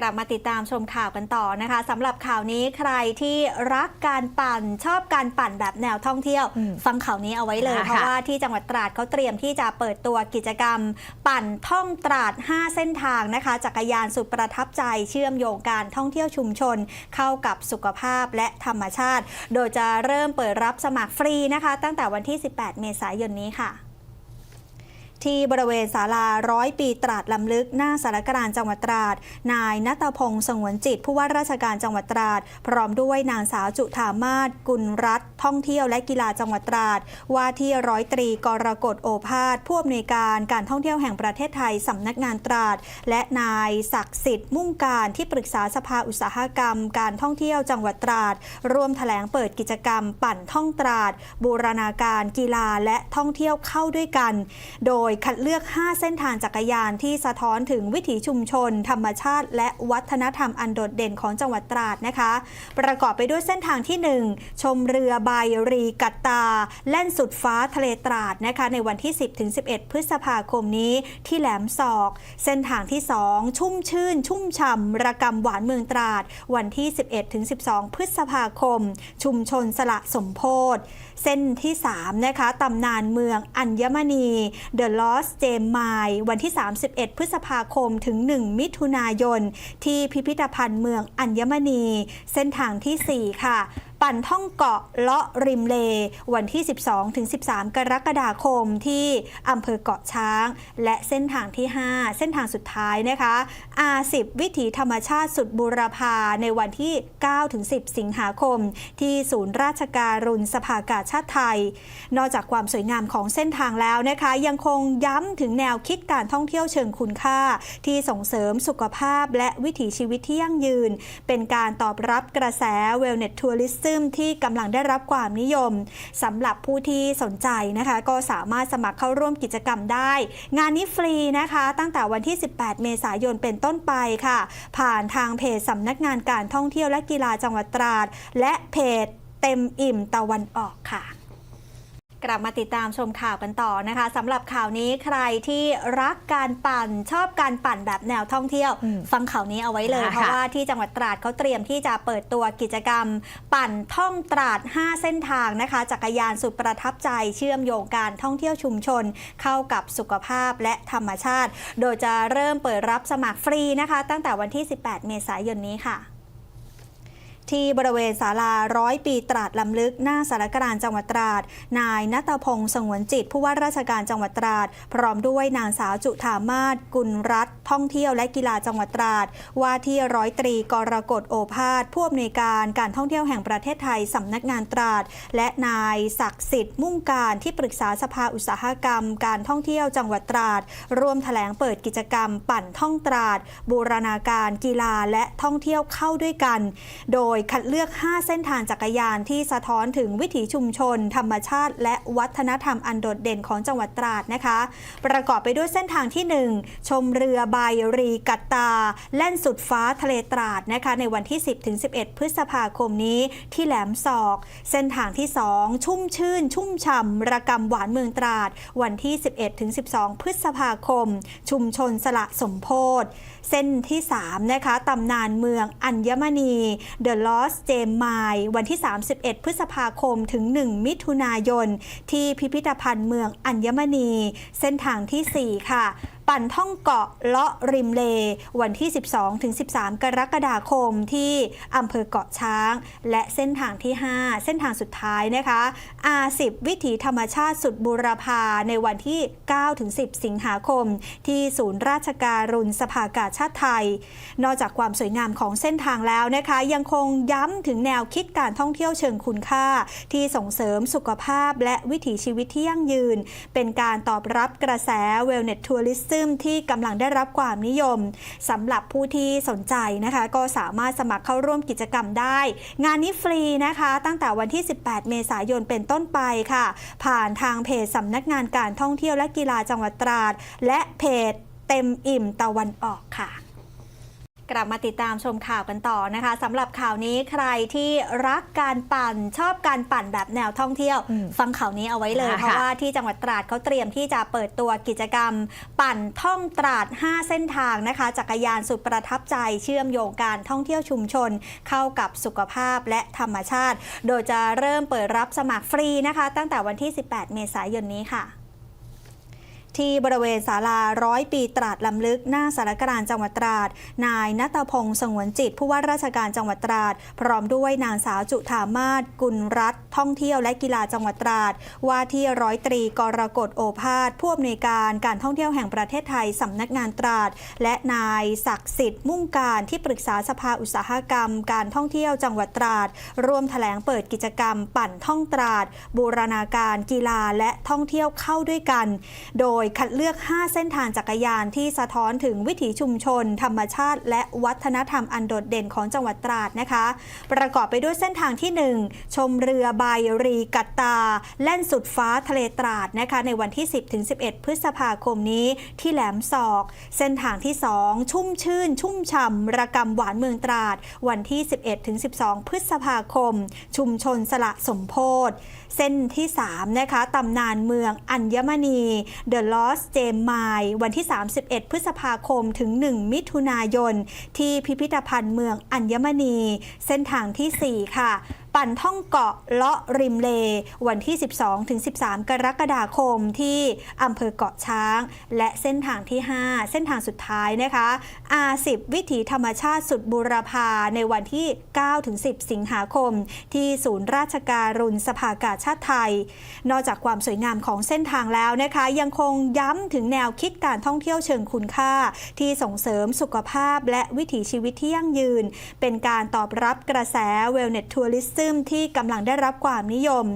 กลับมาติดตามชมข่าวกันต่อนะคะสำหรับข่าวนี้ใครที่รักการปั่นชอบการปั่นแบบแนวท่องเที่ยวอืมฟังข่าวนี้เอาไว้เลยค่ะเพราะว่าที่จังหวัดตราดเขาเตรียมที่จะเปิดตัวกิจกรรม ปั่นท่องตราด 5 เส้นทางนะคะ จักรยานสุดประทับใจเชื่อมโยงการท่องเที่ยวชุมชน เข้ากับสุขภาพและธรรมชาติ โดยจะเริ่มเปิดรับสมัครฟรีนะคะ ตั้งแต่วันที่ 18 เมษายนนี้ค่ะ ที่บริเวณศาลาร้อยปีตราดลำลึกหน้าสารกลารจังหวัดตราด นายนัตพงศ์สงวนจิต ผู้ว่าราชการจังหวัดตราด พร้อมด้วยนางสาวจุธามาศกุลรัตน์ท่องเที่ยวและกีฬาจังหวัดตราด ว่าที่ร้อยตรีกรกฎโอภาสผู้อำนวยการการท่องเที่ยวแห่งประเทศไทยสำนักงานตราด และนายศักดิ์สิทธิ์มุ่งการที่ปรึกษาสภาอุตสาหกรรม การท่องเที่ยวจังหวัดตราด ร่วมแถลงเปิดกิจกรรม ปั่นท่องตราด บูรณาการกีฬาและท่องเที่ยวเข้าด้วยกัน โดยคัดเลือก 5 เส้นทางจักรยานที่สะท้อนถึงวิถีชุมชน ธรรมชาติ และวัฒนธรรมอันโดดเด่นของจังหวัดตราดนะคะ ประกอบไปด้วยเส้นทางที่ 1 ชมเรือใบรีกัตตา แล่นสุดฟ้าทะเลตราดนะคะในวันที่ 10-11 พฤษภาคมนี้ที่แหลมศอก เส้นทางที่ 2 ชุ่มชื่น ชุ่มฉ่ำระกำหวานเมืองตราด วันที่ 11-12 พฤษภาคม ชุมชนสละสมโพธ เส้นที่ 3 นะคะตำนานเมืองอัญมณี The Lost Gem Mine วันที่ 31 พฤษภาคมถึง 1 มิถุนายน ที่พิพิธภัณฑ์เมืองอัญมณี เส้นทางทีสี่4 ค่ะ ปั่นท่องเกาะเลาะริมเล วันที่ 12-13 กรกฎาคมที่อำเภอเกาะช้าง และเส้นทางที่ 5 เส้นทางสุดท้ายนะคะ R10 วิถีธรรมชาติสุดบูรพาในวันที่ 9-10 สิงหาคม ที่ศูนย์ราชการุณสภากาชาติไทย นอกจากความสวยงามของเส้นทางแล้วนะคะ ยังคงย้ำถึงแนวคิดการท่องเที่ยวเชิงคุณค่า ที่ส่งเสริมสุขภาพและวิถีชีวิตที่ยั่งยืน เป็นการตอบรับกระแส Wellness Tourism ที่กำลังได้รับความนิยมสำหรับผู้ที่สนใจนะคะ ก็สามารถสมัครเข้าร่วมกิจกรรมได้ งานนี้ฟรีนะคะ ตั้งแต่วันที่ 18 เมษายนเป็นต้นไปค่ะ ผ่านทางเพจสำนักงานการท่องเที่ยวและกีฬาจังหวัดตราด และเพจเต็มอิ่มตะวันออกค่ะ กลับมาติดตามชมข่าวกันต่อนะคะสำหรับข่าวนี้ใครที่รักการปั่นชอบการปั่นแบบแนวท่องเที่ยวอืมฟังข่าวนี้เอาไว้เลยค่ะเพราะว่าที่จังหวัดตราดเขาเตรียมที่จะเปิดตัวกิจกรรม ปั่นท่องตราด 5 เส้นทางนะคะจักรยานสุดประทับใจเชื่อมโยงการท่องเที่ยวชุมชน เข้ากับสุขภาพและธรรมชาติ โดยจะเริ่มเปิดรับสมัครฟรีนะคะ ตั้งแต่วันที่ 18 เมษายนนี้ค่ะ ที่บริเวณศาลาร้อยปีตราดลำลึกหน้าสารกลารจังหวัดตราด นายนัตพงศ์สงวนจิต ผู้ว่าราชการจังหวัดตราด พร้อมด้วยนางสาวจุธามาศกุลรัตน์ท่องเที่ยวและกีฬาจังหวัดตราด ว่าที่ร้อยตรีกรกฎโอภาสผู้อำนวยการการท่องเที่ยวแห่งประเทศไทยสำนักงานตราด และนายศักดิ์สิทธิ์มุ่งการที่ปรึกษาสภาอุตสาหกรรม การท่องเที่ยวจังหวัดตราด ร่วมแถลงเปิดกิจกรรม ปั่นท่องตราด บูรณาการกีฬาและท่องเที่ยวเข้าด้วยกัน โดยคัดเลือก 5 เส้นทางจักรยานที่สะท้อนถึงวิถีชุมชน ธรรมชาติ และวัฒนธรรมอันโดดเด่นของจังหวัดตราดนะคะ ประกอบไปด้วยเส้นทางที่ 1 ชมเรือใบรีกัตตา แล่นสุดฟ้าทะเลตราดนะคะในวันที่ 10-11 พฤษภาคมนี้ที่แหลมศอก เส้นทางที่ 2 ชุ่มชื่น ชุ่มฉ่ำระกำหวานเมืองตราด วันที่ 11-12 พฤษภาคม ชุมชนสละสมโพธเส้นที่3นะคะตำนานเมืองอัญมณี The Lost Gem Mine วันที่ 31 พฤษภาคมถึง 1 มิถุนายน ที่พิพิธภัณฑ์เมืองอัญมณี เส้นทางทีสี่4 ค่ะ ปั่นท่องเกาะเลาะริมเล วันที่ 12ถึง13 กรกฎาคมที่อำเภอเกาะช้าง และเส้นทางที่ 5 เส้นทางสุดท้ายนะคะ R10 วิถีธรรมชาติสุดบูรพาในวันที่9ถึง10 สิงหาคม ที่ศูนย์ราชการุณสภากาชาติไทย นอกจากความสวยงามของเส้นทางแล้วนะคะ ยังคงย้ำถึงแนวคิดการท่องเที่ยวเชิงคุณค่า ที่ส่งเสริมสุขภาพและวิถีชีวิตที่ยั่งยืน เป็นการตอบรับกระแส Wellness Tourism ที่กำลังได้รับความนิยมสำหรับผู้ที่สนใจนะคะ ก็สามารถสมัครเข้าร่วมกิจกรรมได้ งานนี้ฟรีนะคะ ตั้งแต่วันที่ 18 เมษายนเป็นต้นไปค่ะ ผ่านทางเพจสำนักงานการท่องเที่ยวและกีฬาจังหวัดตราด และเพจเต็มอิ่มตะวันออกค่ะ กลับมาติดตามชมข่าวกันต่อนะคะสำหรับข่าวนี้ใครที่รักการปั่นชอบการปั่นแบบแนวท่องเที่ยวอืมฟังข่าวนี้เอาไว้เลยค่ะเพราะว่าที่จังหวัดตราดเขาเตรียมที่จะเปิดตัวกิจกรรม ปั่นท่องตราด 5 เส้นทางนะคะจักรยานสุดประทับใจเชื่อมโยงการท่องเที่ยวชุมชน เข้ากับสุขภาพและธรรมชาติ โดยจะเริ่มเปิดรับสมัครฟรีนะคะ ตั้งแต่วันที่ 18 เมษายนนี้ค่ะ ที่บริเวณศาลาร้อยปีตราดลำลึกหน้าสารกลางจังหวัดตราด นายนัตพงศ์สงวนจิตผู้ว่าราชการจังหวัดตราด พร้อมด้วยนางสาวจุธามาศกุลรัตน์ท่องเที่ยวและกีฬาจังหวัดตราด ว่าที่ร้อยตรีกรกฎโอภาสผู้อำนวยการการท่องเที่ยวแห่งประเทศไทยสำนักงานตราด และนายศักดิ์สิทธิ์มุ่งการที่ปรึกษาสภาอุตสาหกรรม การท่องเที่ยวจังหวัดตราด ร่วมแถลงเปิดกิจกรรม ปั่นท่องตราด บูรณาการกีฬาและท่องเที่ยวเข้าด้วยกัน โดยคัดเลือก 5 เส้นทางจักรยานที่สะท้อนถึงวิถีชุมชน ธรรมชาติ และวัฒนธรรมอันโดดเด่นของจังหวัดตราดนะคะ ประกอบไปด้วยเส้นทางที่ 1 ชมเรือใบรีกัตตา แล่นสุดฟ้าทะเลตราดนะคะ ในวันที่ 10-11 พฤษภาคมนี้ที่แหลมศอก เส้นทางที่ 2 ชุ่มชื่น ชุ่มฉ่ำระกำหวานเมืองตราด วันที่ 11-12 พฤษภาคม ชุมชนสละสมโพธเส้นที่3นะคะตำนานเมืองอัญมณีเดินลอสเจมไมวันที่ 31 พฤษภาคมถึง 1 มิถุนายน ที่พิพิธภัณฑ์เมืองอัญมณี เส้นทางทีสี่4 ค่ะ ปั่นท่องเกาะเลาะริมเล วันที่ 12-13 กรกฎาคมที่อำเภอเกาะช้าง และเส้นทางที่ 5 เส้นทางสุดท้ายนะคะ R10 วิถีธรรมชาติสุดบูรพาในวันที่ 9-10 สิงหาคม ที่ศูนย์ราชการุณสภากาชาติไทย นอกจากความสวยงามของเส้นทางแล้วนะคะ ยังคงย้ำถึงแนวคิดการท่องเที่ยวเชิงคุณค่า ที่ส่งเสริมสุขภาพและวิถีชีวิตที่ยั่งยืน เป็นการตอบรับกระแส Wellness Tourism ที่กำลังได้รับความนิยม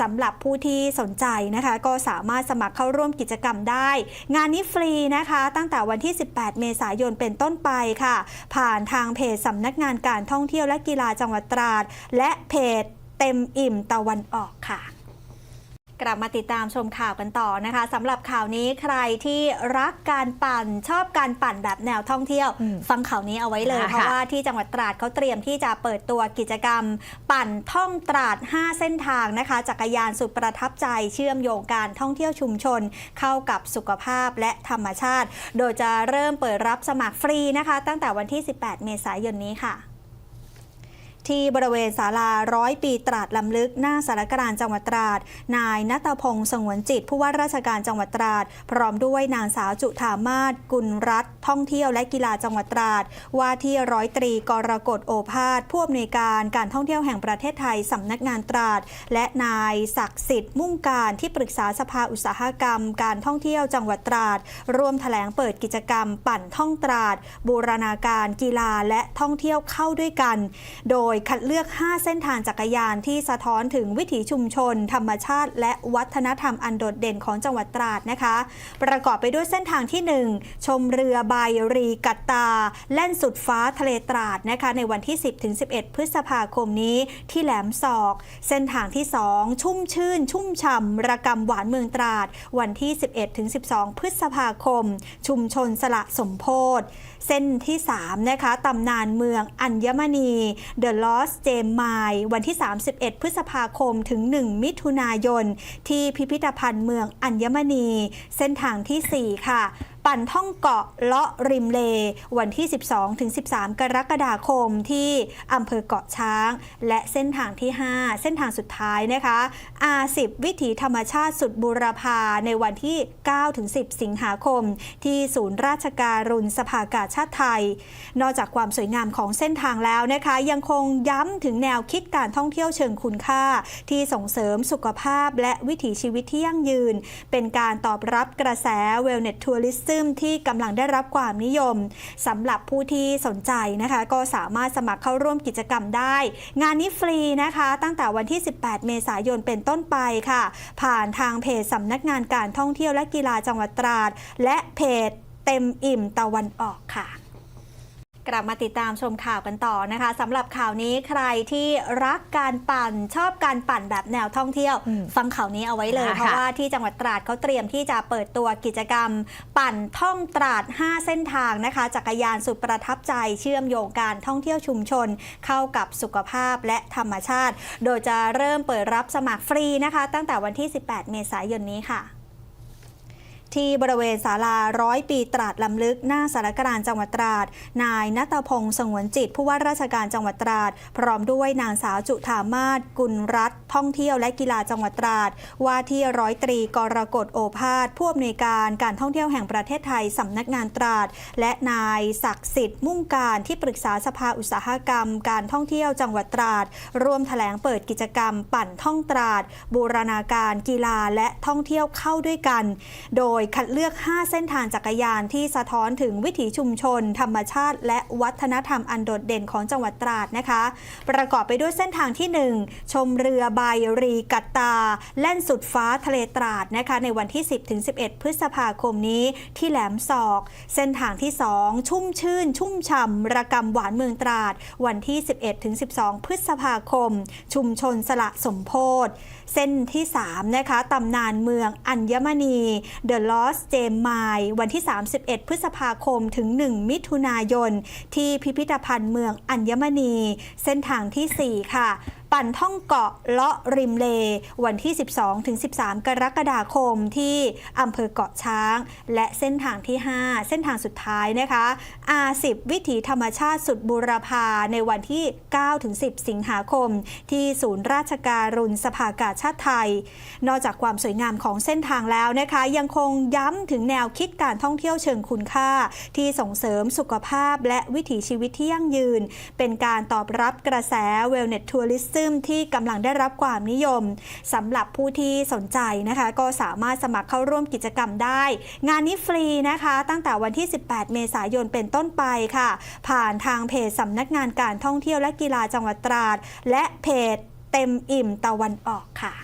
สำหรับผู้ที่สนใจนะคะ ก็สามารถสมัครเข้าร่วมกิจกรรมได้ งานนี้ฟรีนะคะ ตั้งแต่วันที่ 18 เมษายนเป็นต้นไปค่ะ ผ่านทางเพจสำนักงานการท่องเที่ยวและกีฬาจังหวัดตราด และเพจเต็มอิ่มตะวันออกค่ะ กลับมาติดตามชมข่าวกันต่อนะคะสำหรับข่าวนี้ใครที่รักการปั่นชอบการปั่นแบบแนวท่องเที่ยวอืมฟังข่าวนี้เอาไว้เลยค่ะเพราะว่าที่จังหวัดตราดเขาเตรียมที่จะเปิดตัวกิจกรรม ปั่นท่องตราด 5 เส้นทางนะคะ จักรยานสุดประทับใจเชื่อมโยงการท่องเที่ยวชุมชน เข้ากับสุขภาพและธรรมชาติ โดยจะเริ่มเปิดรับสมัครฟรีนะคะ ตั้งแต่วันที่ 18 เมษายนนี้ค่ะ ที่บริเวณศาลาร้อยปีตราดลำลึกหน้าสารกลางจังหวัดตราด นายนัตพงศ์สงวนจิต ผู้ว่าราชการจังหวัดตราด พร้อมด้วยนางสาวจุธามาศกุลรัตน์ท่องเที่ยวและกีฬาจังหวัดตราด ว่าที่ร้อยตรีกรกฎโอภาสผู้อำนวยการการท่องเที่ยวแห่งประเทศไทยสำนักงานตราด และนายศักดิ์สิทธิ์มุ่งการที่ปรึกษาสภาอุตสาหกรรม การท่องเที่ยวจังหวัดตราด ร่วมแถลงเปิดกิจกรรม ปั่นท่องตราด บูรณาการกีฬาและท่องเที่ยวเข้าด้วยกัน โดยคัดเลือก 5 เส้นทางจักรยานที่สะท้อนถึงวิถีชุมชน ธรรมชาติ และวัฒนธรรมอันโดดเด่นของจังหวัดตราดนะคะ ประกอบไปด้วยเส้นทางที่ 1 ชมเรือใบรีกัตตา แล่นสุดฟ้าทะเลตราดนะคะในวันที่ 10-11 พฤษภาคมนี้ที่แหลมศอก เส้นทางที่ 2 ชุ่มชื่น ชุ่มฉ่ำระกำหวานเมืองตราด วันที่ 11-12 พฤษภาคม ชุมชนสละสมโพธเส้นที่3นะคะตำนานเมืองอัญมณี The Lost Gem Mine วันที่ 31 พฤษภาคมถึง 1 มิถุนายน ที่พิพิธภัณฑ์เมืองอัญมณี เส้นทางทีสี่4 ค่ะ ปั่นท่องเกาะเลาะริมเล วันที่ 12-13 กรกฎาคมที่อำเภอเกาะช้าง และเส้นทางที่ 5 เส้นทางสุดท้ายนะคะ R10 วิถีธรรมชาติสุดบูรพาในวันที่ 9-10 สิงหาคม ที่ศูนย์ราชการุณสภากาชาติไทย นอกจากความสวยงามของเส้นทางแล้วนะคะ ยังคงย้ำถึงแนวคิดการท่องเที่ยวเชิงคุณค่า ที่ส่งเสริมสุขภาพและวิถีชีวิตที่ยั่งยืน เป็นการตอบรับกระแส Wellness Tourism ที่กำลังได้รับความนิยมสำหรับผู้ที่สนใจนะคะ ก็สามารถสมัครเข้าร่วมกิจกรรมได้ งานนี้ฟรีนะคะ ตั้งแต่วันที่ 18 เมษายนเป็นต้นไปค่ะ ผ่านทางเพจสำนักงานการท่องเที่ยวและกีฬาจังหวัดตราด และเพจเต็มอิ่มตะวันออกค่ะ กลับมาติดตามชมข่าวกันต่อนะคะสำหรับข่าวนี้ใครที่รักการปั่นชอบการปั่นแบบแนวท่องเที่ยวอืมฟังข่าวนี้เอาไว้เลยอ่าเพราะค่ะว่าที่จังหวัดตราดเขาเตรียมที่จะเปิดตัวกิจกรรม ปั่นท่องตราด 5 เส้นทางนะคะจักรยานสุดประทับใจเชื่อมโยงการท่องเที่ยวชุมชน เข้ากับสุขภาพและธรรมชาติ โดยจะเริ่มเปิดรับสมัครฟรีนะคะ ตั้งแต่วันที่ 18 เมษายนนี้ค่ะ ที่บริเวณศาลาร้อยปีตราดลำลึกหน้าสารกลางจังหวัดตราด นายนัตพงศ์สงวนจิต ผู้ว่าราชการจังหวัดตราด พร้อมด้วยนางสาวจุธามาศกุลรัตน์ท่องเที่ยวและกีฬาจังหวัดตราด ว่าที่ร้อยตรีกรกฎโอภาสผู้อำนวยการการท่องเที่ยวแห่งประเทศไทยสำนักงานตราด และนายศักดิ์สิทธิ์มุ่งการที่ปรึกษาสภาอุตสาหกรรม การท่องเที่ยวจังหวัดตราด ร่วมแถลงเปิดกิจกรรม ปั่นท่องตราด บูรณาการกีฬาและท่องเที่ยวเข้าด้วยกัน โดยคัดเลือก 5 เส้นทางจักรยานที่สะท้อนถึงวิถีชุมชน ธรรมชาติ และวัฒนธรรมอันโดดเด่นของจังหวัดตราดนะคะ ประกอบไปด้วยเส้นทางที่ 1 ชมเรือใบรีกัตตา แล่นสุดฟ้าทะเลตราดนะคะในวันที่ 10-11 พฤษภาคมนี้ที่แหลมศอก เส้นทางที่ 2 ชุ่มชื่น ชุ่มฉ่ำระกำหวานเมืองตราด วันที่ 11-12 พฤษภาคม ชุมชนสละสมโพธเส้นที่3นะคะตำนานเมืองอัญมณีเดอะรอสเจมีวันที่ 31 พฤษภาคมถึง 1 มิถุนายน ที่พิพิธภัณฑ์เมืองอัญมณี เส้นทางที่ 4 ค่ะ ปั่นท่องเกาะเลาะริมเล วันที่ 12ถึง13 กรกฎาคมที่อำเภอเกาะช้าง และเส้นทางที่ 5 เส้นทางสุดท้ายนะคะ R10 วิถีธรรมชาติสุดบูรพาในวันที่9ถึง10 สิงหาคม ที่ศูนย์ราชการุณสภากาชาติไทย นอกจากความสวยงามของเส้นทางแล้วนะคะ ยังคงย้ำถึงแนวคิดการท่องเที่ยวเชิงคุณค่า ที่ส่งเสริมสุขภาพและวิถีชีวิตที่ยั่งยืน เป็นการตอบรับกระแส Wellness ที่กำลังได้รับความนิยมสำหรับผู้ที่สนใจนะคะ ก็สามารถสมัครเข้าร่วมกิจกรรมได้ งานนี้ฟรีนะคะ ตั้งแต่วันที่ 18 เมษายนเป็นต้นไปค่ะ ผ่านทางเพจสำนักงานการท่องเที่ยวและกีฬาจังหวัดตราด และเพจเต็มอิ่มตะวันออกค่ะ